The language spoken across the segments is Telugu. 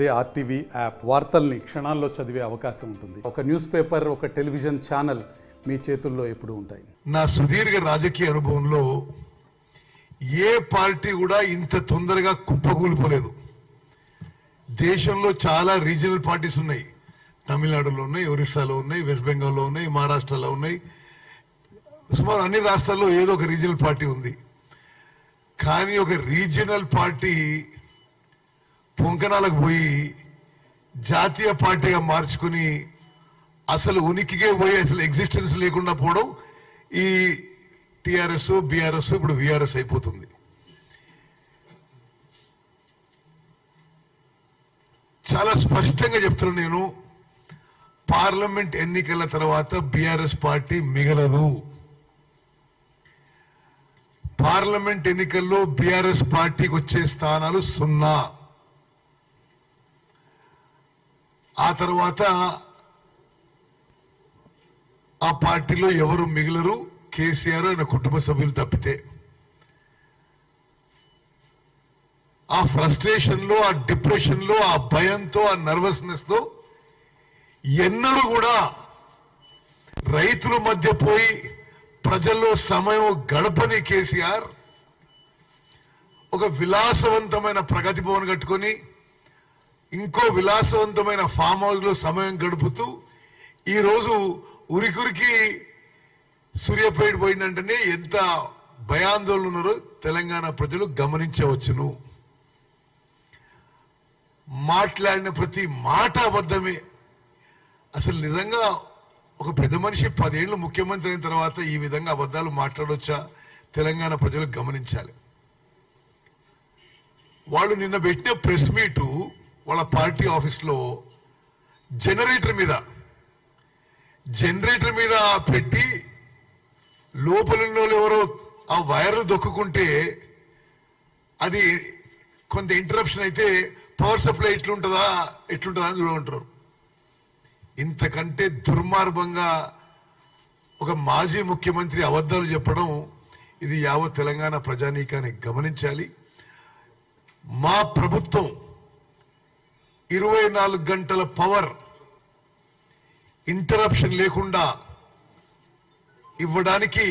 అదే ఆర్టీవీ యాప్ వార్తల్ని క్షణాల్లో చదివే అవకాశం ఉంటుంది. ఒక న్యూస్ పేపర్ ఒక టెలివిజన్ ఛానల్ మీ చేతుల్లో ఎప్పుడు ఉంటాయి. నా సుదీర్ఘ రాజకీయ అనుభవంలో ఏ పార్టీ కూడా ఇంత తొందరగా కుప్పకూలిపోలేదు. దేశంలో చాలా రీజనల్ పార్టీస్ ఉన్నాయి. తమిళనాడులో ఉన్నాయి ఒరిస్సాలో ఉన్నాయి వెస్ట్ బెంగాల్లో ఉన్నాయి మహారాష్ట్రలో ఉన్నాయి. సుమారు అన్ని రాష్ట్రాల్లో ఏదో ఒక రీజనల్ పార్టీ ఉంది. కానీ ఒక రీజనల్ పార్టీ పొంకనాలకు పోయి జాతీయ పార్టీగా మార్చుకుని అసలు ఉనికికే పోయి అసలు ఎగ్జిస్టెన్స్ లేకుండా పోవడం ఈ టిఆర్ఎస్ బీఆర్ఎస్ ఇప్పుడు విఆర్ఎస్ అయిపోతుంది. చాలా స్పష్టంగా చెప్తున్నాను నేను పార్లమెంట్ ఎన్నికల తర్వాత బీఆర్ఎస్ పార్టీ మిగలదు. పార్లమెంట్ ఎన్నికల్లో బీఆర్ఎస్ పార్టీకి వచ్చే స్థానాలు సున్నా. ఆ తర్వాత ఆ పార్టీలో ఎవరు మిగిలరు? కేసీఆర్ ఆయన కుటుంబ సభ్యులు తప్పితే. ఆ ఫ్రస్ట్రేషన్లో ఆ డిప్రెషన్లో ఆ భయంతో ఆ నర్వస్నెస్తో ఎన్నడూ కూడా రైతుల మధ్య పోయి ప్రజల్లో సమయం గడపని కేసీఆర్ ఒక విలాసవంతమైన ప్రగతి భవన్ కట్టుకొని ఇంకో విలాసవంతమైన ఫామ్ హౌస్లో సమయం గడుపుతూ ఈరోజు ఉరికురికి సూర్యాపేట పోయిందంటేనే ఎంత భయాందోళన ఉన్నారో తెలంగాణ ప్రజలు గమనించవచ్చును. మాట్లాడిన ప్రతి మాట అబద్ధమే. అసలు నిజంగా ఒక పెద్ద మనిషి పదేళ్ళు ముఖ్యమంత్రి అయిన తర్వాత ఈ విధంగా అబద్ధాలు మాట్లాడొచ్చా? తెలంగాణ ప్రజలు గమనించాలి. వాళ్ళు నిన్న పెట్టిన ప్రెస్ మీటు వాళ్ళ పార్టీ ఆఫీస్లో జనరేటర్ మీద జనరేటర్ మీద పెట్టి లోపల ఎవరో ఆ వైర్ను దొక్కుంటే అది కొంత ఇంటరప్షన్ అయితే పవర్ సప్లై ఎట్లుంటుందా ఎట్లుంటుందా అని చూడమంటారు. ఇంతకంటే దుర్మార్గంగా ఒక మాజీ ముఖ్యమంత్రి అబద్ధాలు చెప్పడం ఇది యావత్ తెలంగాణ ప్రజానీకాన్ని గమనించాలి. మా ప్రభుత్వం ఇరవై నాలుగు గంటల పవర్ ఇంటరప్షన్ లేకుండా ఇవ్వడానికి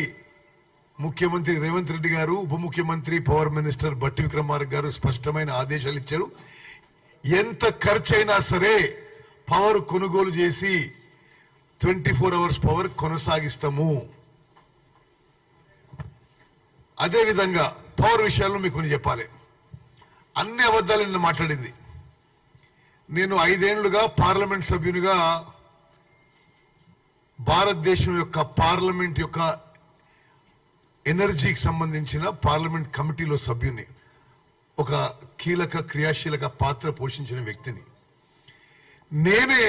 ముఖ్యమంత్రి రేవంత్ రెడ్డి గారు ఉప ముఖ్యమంత్రి పవర్ మినిస్టర్ బట్టి విక్రమార్క గారు స్పష్టమైన ఆదేశాలు ఇచ్చారు. ఎంత ఖర్చైనా సరే పవర్ కొనుగోలు చేసి ట్వంటీ ఫోర్ అవర్స్ పవర్ కొనసాగిస్తాము. అదేవిధంగా పవర్ విషయాల్లో మీకు కొన్ని చెప్పాలి. అన్ని అబద్ధాలు నిన్న మాట్లాడింది. నేను ఐదేళ్ళుగా పార్లమెంట్ సభ్యునిగా భారతదేశం యొక్క పార్లమెంట్ యొక్క ఎనర్జీకి సంబంధించిన పార్లమెంట్ కమిటీలో సభ్యుని ఒక కీలక క్రియాశీలక పాత్ర పోషించిన వ్యక్తిని. నేనే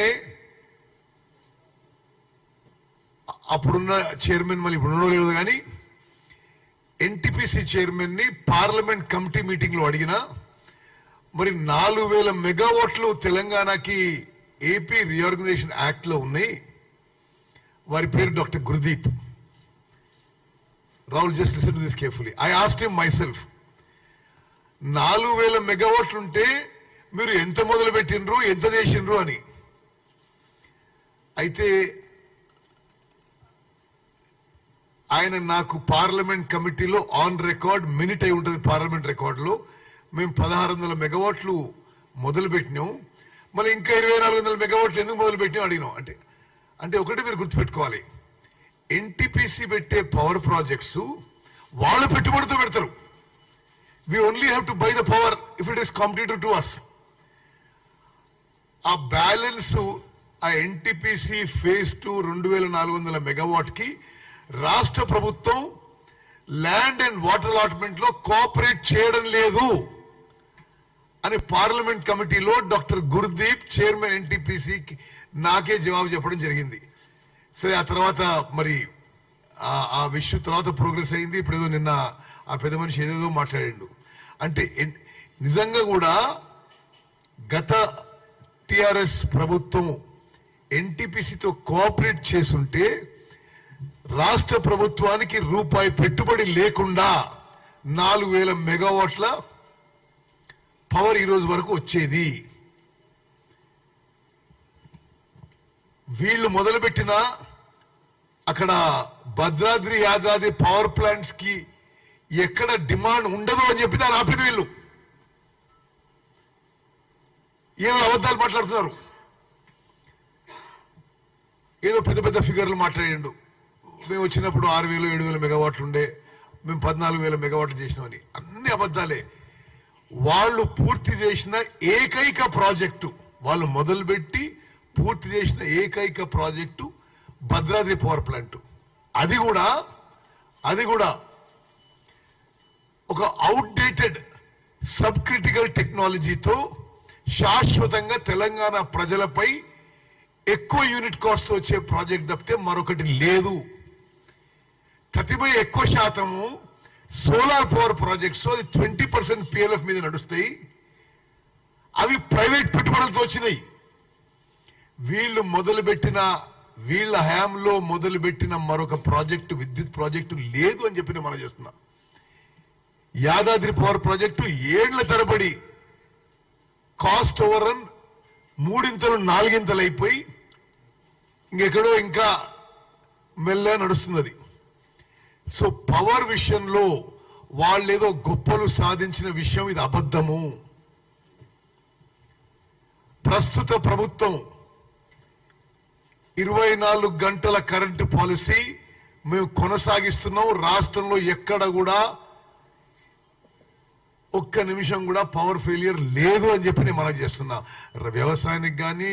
అప్పుడున్న చైర్మన్ మళ్ళీ ఇప్పుడు ఉండడం లేదు కానీ ఎన్టీపీసీ చైర్మన్ని పార్లమెంట్ కమిటీ మీటింగ్లో అడిగినా మరి నాలుగు వేల మెగావాట్లు తెలంగాణకి ఏపీ రీఆర్గనైజేషన్ యాక్ట్లో ఉన్నాయి. వారి పేరు doctor Gurudeep. Rahul just listen to this carefully. I asked him myself నాలుగు వేల మెగావాట్లు ఉంటే మీరు ఎంత మొదలు పెట్టినరు ఎంత చేసిండ్రు అని. అయితే ఆయన నాకు పార్లమెంట్ కమిటీలో ఆన్ రికార్డ్ మినిట్ అయి ఉంటుంది పార్లమెంట్ రికార్డులో. మేము పదహారు వందల మెగావాట్లు మొదలుపెట్టినాం. మళ్ళీ ఇంకా ఇరవై నాలుగు వందల మెగావాట్లు ఎందుకు మొదలుపెట్టినాం అడిగినాం. అంటే అంటే ఒకటి మీరు గుర్తుపెట్టుకోవాలి. ఎన్టీపీసీ పెట్టే పవర్ ప్రాజెక్ట్స్ వాళ్ళు పెట్టుబడితో పెడతారు. We only have to buy the power if it is competitive to us uh balance uh NTPC phase two రెండు వేల నాలుగు వందల మెగావాట్కి రాష్ట్ర ప్రభుత్వం ల్యాండ్ అండ్ వాటర్ అలాట్మెంట్లో కోఆపరేట్ చేయడం లేదు. అని పార్లమెంట్ కమిటీలో డాక్టర్ గురుదీప్ చైర్మన్ ఎన్టీపీసీ నాకే జవాబు చెప్పడం జరిగింది. సరే ఆ తర్వాత మరి ఆ- విషయం తర్వాత ప్రోగ్రెస్ అయింది. ఇప్పుడు ఏదో నిన్న ఆ పెద్ద మనిషి ఏదేదో మాట్లాడిండు. అంటే నిజంగా కూడా గత టిఆర్ఎస్ ప్రభుత్వం ఎన్టీపీసీతో కోఆపరేట్ చేసుంటే రాష్ట్ర ప్రభుత్వానికి రూపాయి పెట్టుబడి లేకుండా నాలుగు వేల మెగావాట్ల పవర్ ఈరోజు వరకు వచ్చేది. వీళ్ళు మొదలుపెట్టిన అక్కడ భద్రాద్రి యాదాద్రి పవర్ ప్లాంట్స్కి ఎక్కడ డిమాండ్ ఉండదు అని చెప్పి దాన్ని ఆపిన వీళ్ళు. ఏమో అబద్ధాలు మాట్లాడుతున్నారు? ఏదో పెద్ద పెద్ద ఫిగర్లు మాట్లాడండు. మేము వచ్చినప్పుడు ఆరు వేలు ఏడు వేల మెగావాట్లు ఉండే మేము పద్నాలుగు వేల మెగావాట్లు చేసినామని. అన్ని అబద్ధాలే. వాళ్ళు పూర్తి చేసిన ఏకైక ప్రాజెక్టు వాళ్ళు మొదలుపెట్టి పూర్తి చేసిన ఏకైక ప్రాజెక్టు భద్రాద్రి పవర్ ప్లాంట్. అది కూడా అది కూడా ఒక అవుట్డేటెడ్ సబ్ క్రిటికల్ టెక్నాలజీతో శాశ్వతంగా తెలంగాణ ప్రజలపై ఎక్కువ యూనిట్ కాస్ట్ వచ్చే ప్రాజెక్ట్ తప్పితే మరొకటి లేదు. కతిపై ఎక్కువ శాతము సోలార్ పవర్ ప్రాజెక్ట్స్ అది ట్వంటీ పర్సెంట్ పిఎల్ఎఫ్ మీద నడుస్తాయి. అవి ప్రైవేట్ పెట్టుబడులతో వచ్చినాయి. వీళ్ళు మొదలుపెట్టిన వీళ్ళ హయాంలో మొదలుపెట్టిన మరొక ప్రాజెక్టు విద్యుత్ ప్రాజెక్టు లేదు అని చెప్పి మనం చేస్తున్నా. యాదాద్రి పవర్ ప్రాజెక్టు ఏళ్ళ తరబడి కాస్ట్ ఓవర్ రన్ మూడింతలు నాలుగింతలు అయిపోయి ఇంకెక్కడో ఇంకా మెల్ల నడుస్తున్నది. సో పవర్ విషయంలో వాళ్ళేదో గొప్పలు సాధించిన విషయం ఇది అబద్ధము. ప్రస్తుత ప్రభుత్వం ఇరవై నాలుగు గంటల కరెంటు పాలసీ మేము కొనసాగిస్తున్నాం. రాష్ట్రంలో ఎక్కడ కూడా ఒక్క నిమిషం కూడా పవర్ ఫెయిలియర్ లేదు అని చెప్పి నేను మనం చేస్తున్నా. వ్యవసాయానికి కానీ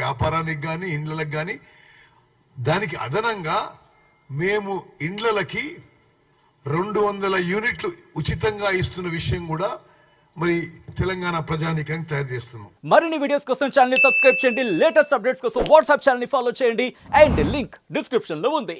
వ్యాపారానికి కానీ ఇండ్లకి కానీ దానికి అదనంగా మేము ఇండ్లకి రెండు వందల యూనిట్లు ఉచితంగా ఇస్తున్న విషయం కూడా మరి తెలంగాణ ప్రజానీకానికి తయారు చేస్తున్నాం. మరిన్ని వీడియోస్ కోసం ఛానల్ సబ్స్క్రైబ్ చేయండి. లేటెస్ట్ అప్డేట్స్ కోసం వాట్సాప్ ఛానల్ ఫాలో చేయండి. అండ్ లింక్ డిస్క్రిప్షన్లో ఉంది.